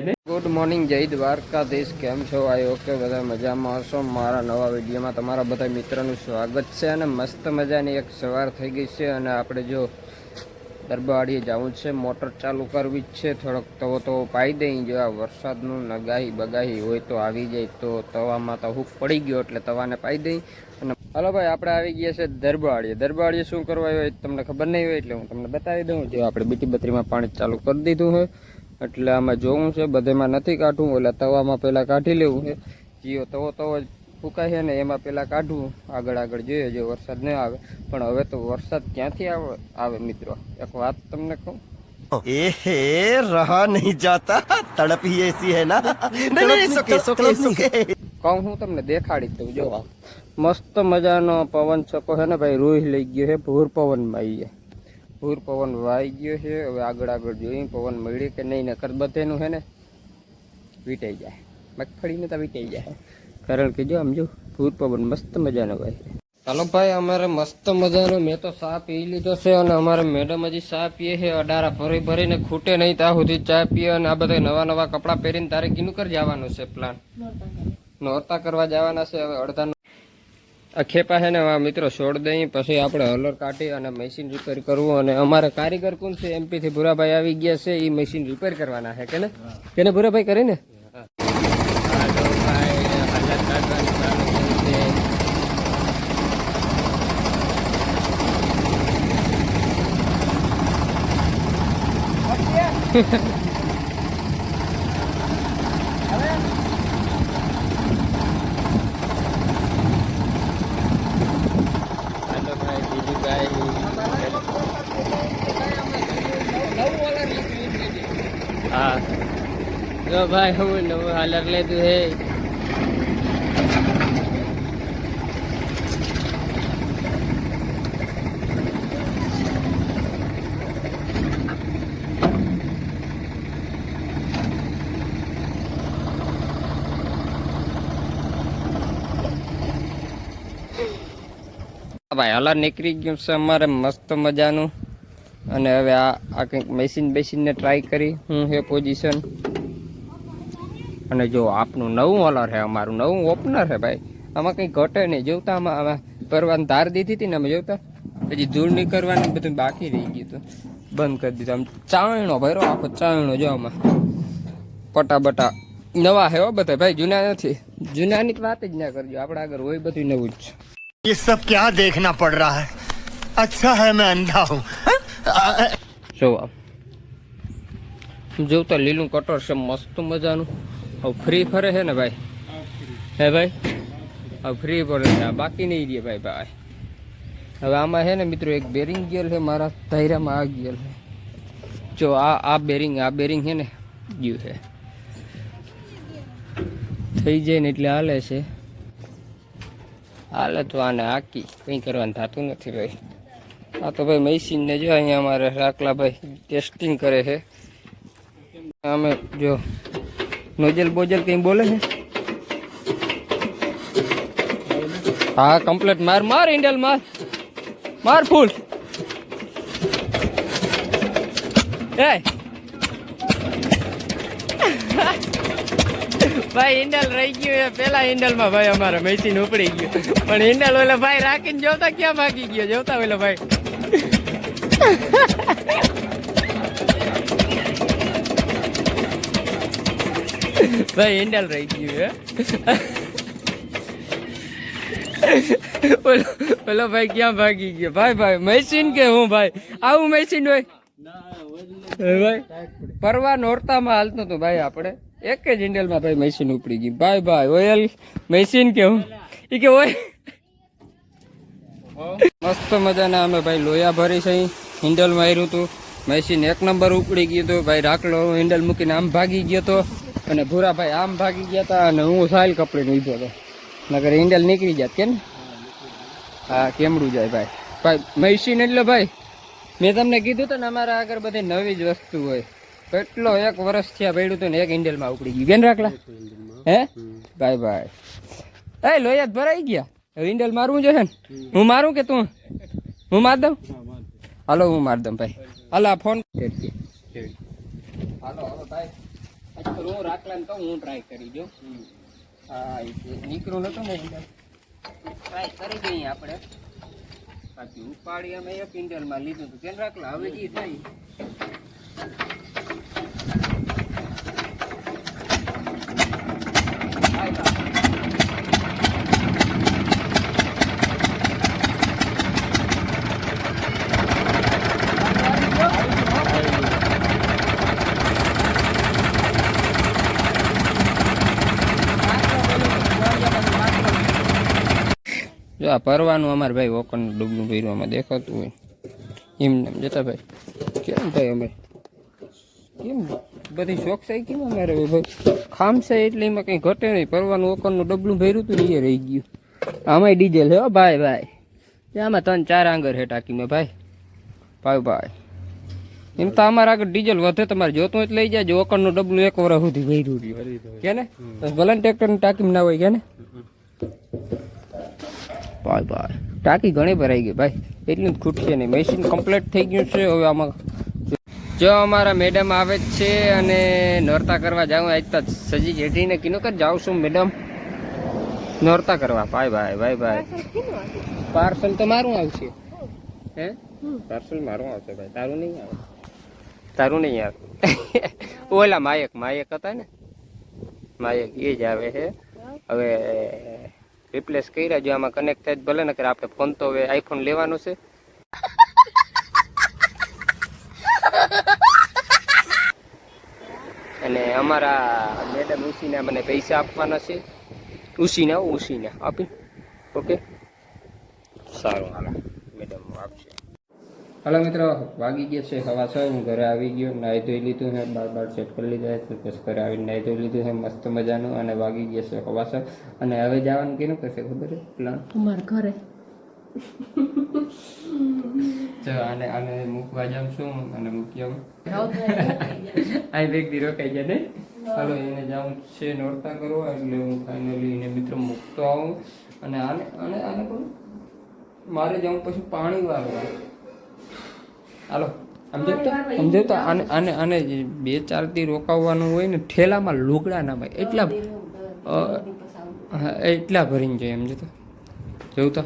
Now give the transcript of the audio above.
રોકાઈ good morning જય દ્વારકાધીશ. કેમ છો? આઈ ઓકે બધા મજામાં હશો. મારા નવા વિડીયોમાં તમારા બધા મિત્રોનું સ્વાગત છે અને મસ્ત મજાની એક સવાર થઈ ગઈ છે અને આપણે જો દરબાડીએ જવું છે, મોટર ચાલુ કરવી જ છે. થોડોક તવો તો પાઈ દઈ. જો આ વરસાદનું નગાહી બગાહી હોય તો આવી જાય. તો તવામાં તો હુક પડી ગયો એટલે તવાને પાઈ દઈ. અને હલો ભાઈ, આપણે આવી ગયા છે દરબાડીએ દરબાડીએ શું કરવા હોય તમને ખબર નહીં હોય એટલે હું તમને બતાવી દઉં. જો આપણે બીટી બત્રીમાં પાણી ચાલુ કરી દીધું હોય. એટલે આમાં જોવું છે બધેમાં નથી કાઢવું એટલે તવામાં પહેલાં કાઢી લેવું છે. જીઓ તવો તવો ફૂંકાય છે ને એમાં પહેલાં કાઢવું આગળ આગળ જોઈએ જો વરસાદ ન આવે. પણ હવે તો વરસાદ ક્યાંથી આવે આવે મિત્રો? એક વાત તમને કહું? એહે રહા નહીં જતા. તડપી એસી હે ના. કહું હું તમને દેખાડી દઉં જો. મસ્ત મજાનો પવન છકો છે ને ભાઈ રૂહ લઈ ગયો હે ભૂર પવનમાં આવી ગયા. ભૂર પવન વાઈ ગયો છે. હવે આગળ આગળ જોઈએ પવન મળી કે નહીં નકર બધેનું છે ને, વીટાઈ જાય. મગફળીને તો વીટાઈ જાય. કારણ કે જો આમ જો, ભૂર પવન મસ્ત મજાનો હોય ચાલો ભાઈ, અમારે મસ્ત મજાનો મેં તો ચા પી લીધો છે અને અમારે મેડમ હજી ચા પીએ છે. અડારા ભરી ભરીને ખૂટે નહીં, ત્યાં સુધી ચા પીએ અને આ બધા નવા નવા કપડાં પહેરીને તારે કીનું કર જવાનું છે પ્લાન નોરતા કરવા જવાના છે. હવે અડધા આ ખેપા છે ને મિત્રો છોડ દઈ, પછી આપણે હલર કાઢી અને મશીન રિપેર કરવું. અને અમારે કારીગર કોણ છે? એમપી થી ભૂરાભાઈ આવી ગયા છે એ મશીન રિપેર કરવાના છે, કે ને? કેને ભૂરાભાઈ કરીને હાલો ભાઈ બીજું કાંઈ હા જો ભાઈ, હું નવું હાલર લેતું હે. ભાઈ, હલા નીકળી ગયું છે અમારે મસ્ત મજાનું. અને હવે આ કંઈક મશીન બેસીને ટ્રાય કરી. હું હે પોઝિશન અને જો આપનું નવું હલર છે અમારું નવું ઓપનર છે ભાઈ આમાં કંઈ ઘટે નહીં જોતા આમાં આમાં પરવાની તાર દીધી હતી ને અમે જોતા પછી ધૂળ નીકળવાનું બધું બાકી રહી ગયું હતું બંધ કરી દીધું આમ ચાવણો ભર્યો આખો ચાવણો જો આમાં પટા બટા નવા હે હો બધા ભાઈ જૂના નથી જૂનાની તો વાત જ ના કરજો આપણે આગળ હોય બધું નવું જ છે ये सब क्या देखना पड़ रहा है अच्छा है मैं अंधा हूँ જોવા જોતા લીલું કટર છે મસ્ત મજાનું હવે ફ્રી ફરે છે ને ભાઈ? હે ભાઈ? હવે ફ્રી ફરે છે. બાકી નહીં રહે ભાઈ ભાઈ. હવે આમાં છે ને મિત્રો એક બેરિંગ ગયેલ છે, મારા ધાયરામાં આ ગયેલ છે. જો આ આ બેરિંગ આ બેરિંગ છે ને, ગયું છે. થઈ જાય ને એટલે હાલે છે. હાલે તો આને હાકી. કંઈ કરવાનું થતું નથી ભાઈ. આ તો ભાઈ મશીન ને જો અહીંયા અમારે રાખલા ભાઈ ટેસ્ટિંગ કરે છે. અમે જો નોજલ બોજલ કંઈ બોલે છે? હા કમ્પ્લેટ માર માર ઇન્ડલ માર. માર ફૂલ. એ. ભાઈ હિન્ડલ રહી ગયું એ. પેલા ઇન્ડલમાં ભાઈ અમારે મેસીન ઉપડી ગયું. પણ હિન્ડલ ઓલા ભાઈ રાખીને જોતા ક્યાં ભાગી ગયો? જોતા ઓલા ભાઈ. ભાઈ હિન્ડલ રહી ગયું હે? ઓલો ઓલો ભાઈ ક્યાં ભાગી ગયો? ભાઈ ભાઈ મશીન કે હું ભાઈ? આવું મશીન હોય? ભાઈ પરવા નોરતામાં હાલતું હતું ભાઈ આપણે. એક જ હેન્ડલમાં ભાઈ મશીન ઉપડી ગઈ ભાઈ ભાઈ ઓયલ મશીન કે હું? એ કે ઓય મસ્ત મજાના અમે ભાઈ લોયા ભરી છે. હિન્ડલ માર્યું હતું મશીન એક નંબર ઉપડી ગયું હતું ભાઈ રાખલો હિન્ડલ મૂકીને આમ ભાગી ગયો હતો અને ભૂરા ભાઈ આમ ભાગી ગયા હતા અને હું સાયલ કપડીને ઊભો હતો નગર ઇન્ડલ નીકળી જાત કે ને? હા કેમડું જાય ભાઈ. ભાઈ મશીન એટલે ભાઈ મેં તમને કીધું હતું ને અમારા આગળ બધી નવી જ વસ્તુ હોય. કેટલો એક વર્ષ થયા પડ્યું હતું ને એક ઇન્ડલમાં ઉપડી ગયું. કેમ રાખલા. હે? ભાઈ ભાઈ એ લોહિયાત ભરાઈ ગયા. હવે હિન્ડલ મારવું જોઈએ ને? હું મારું કે તું? હું માર દઉં? હાલો હું માર દઉં ભાઈ. Hello phone. હાલો હાલો ભાઈ અચ્છા હું રાખલાને કહું હું ટ્રાય કરી જો હા એ નીકળ્યું નતું ને ટ્રાય કરી દઈએ આપણે. બાકી ઉપાડી અમે એ પિંડલમાં લીધું હતું. કેમ રાખલા હવે જી થાય. જો આ ભરવાનું અમારે ભાઈ ઓકરનું ડબલું ભર્યું દેખાતું હોય. એમને એમ. જતા ભાઈ કેમ ભાઈ અમે? કેમ બધી ચોકસાઈ કેમ અમારે ભાઈ? ખામશે એટલે એમાં કંઈ ઘટે નહીં. પરવાનું ઓકરનું ડબલું ભર્યું હતું એ રહી ગયું. આમાંય ડીઝલ હે ભાઈ ભાઈ. આમાં ત્રણ ચાર આંગર હે ટાંકીમાં ભાઈ. ભાઈ ભાઈ. એમ તો અમારે આગળ ડીઝલ વધે તમારે જોતું હોય તો લઈ જાય ઓકરનું ડબલું એક વર સુધી ભર્યું રહ્યું. કે ને? ભલે ટ્રેક્ટરની ટાંકીમાં ના હોય કે ને? ભાઈ ભાઈ. ટાંકી ઘણી ભરાઈ ગઈ, ભાઈ. એટલું ખૂટશે નહીં. મશીન કમ્પ્લીટ થઈ ગયું છે હવે આમાં. જો અમારા મેડમ આવે જ છે અને નોરતા કરવા જાઉં, આજ તો સજી જેઠીને કીધું કે જાઉં છું મેડમ નોરતા કરવા. ભાઈ ભાઈ ભાઈ ભાઈ. પાર્સલ તો મારું આવશે. હે? પાર્સલ મારું આવશે, ભાઈ. તારું નહીં આવે. તારું નહીં આવે. ઓલા માયક માયક હતા ને? માયક એ જ આવે છે. હવે રિપ્લેસ કર્યા જો આમાં કનેક્ટ થાય ભલે ને આપણે ફોન તો હવે આઈફોન લેવાનો છે. અને અમારા મેડમ ઉસીના મને પૈસા આપવાના છે. ઉસીના ઉસીના આપી. ઓકે સારું હાલો. મેડમ આપશે. હાલો મિત્રો વાગી ગયા છે હવા છ હું ઘરે આવી ગયો નાહી ધોઈ લીધું છે બાર બાર સેટ કરી લીધા છે પછી ઘરે આવીને નાહી ધોઈ લીધું છે મસ્ત મજાનું અને વાગી ગયા છે હવા છ. અને હવે જવાનું કેનું કરશે ખબર છે પ્લાન અમારા ઘરે. જો આને આને મૂકવા જાઉં છું અને મૂકી આવું. અહીં બેગ દી રોકાઈ જાય ને? હાલો એને જાઉં છે નોરતા કરવા એટલે હું ફાઇનલી એને મિત્ર મૂકતો આવું. અને આને આને આને પણ મારે જાઉં પછી પાણી વાળવા. હાલો. સમજો તો સમજો તો આને અને અને બે ચાર દી રોકાવવાનું હોય ને ઠેલામાં લુગડા ના ભાઈ એટલા એટલા ભરીને જાય સમજો તો. જોયું તો?